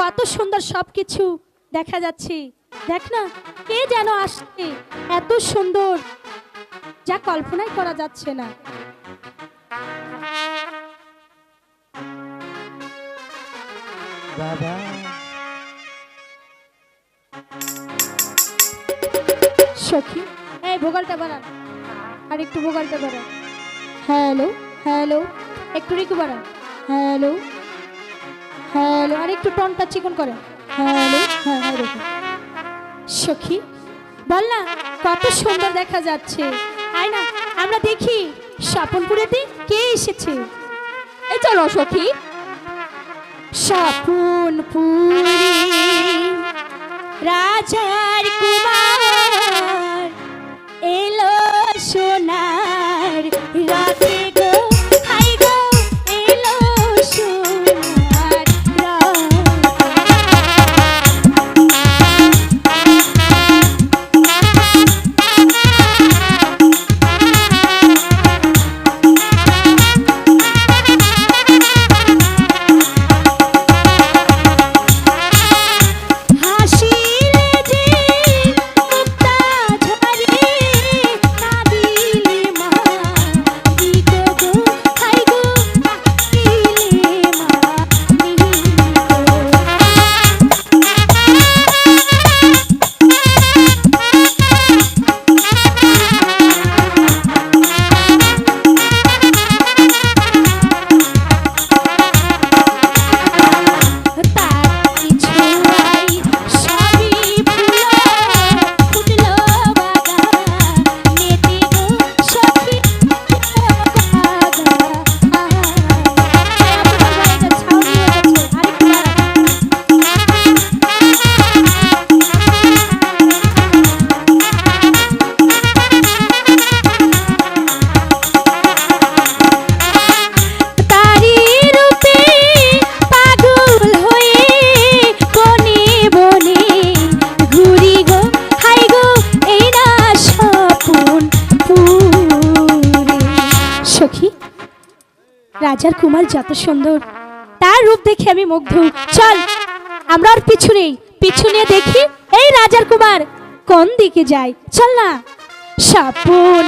কত সুন্দর সব কিছু দেখা যাচ্ছে। দেখ না কে যেন আসছে এত সুন্দর। যা কল্পনাই করা যাচ্ছে না। বাবা। সখী এই ভোগালটা বাড়ান আর একটু ভোগালটা বাড়ান হ্যালো হ্যালো একটু রিকু বাড়ান হ্যালো। হ্যালো আর একটু টনটা চিকন করে। হ্যালো হ্যাঁ হ্যাঁ দেখো। সখী, বল না, কত সুন্দর দেখা যাচ্ছে। আয় না, আমরা দেখি, স্বপনপুরেতে কে এসেছে? এ চলো, সখী। স্বপনপুরে রাজার সখী। রাজার কুমার যত সুন্দর, তার রূপ দেখে আমি মুগ্ধ। চল, আমরা আর পিছু নেই, পিছু নিয়ে দেখি এই রাজার কুমার কোন দিকে যায়। চল না। সাপুন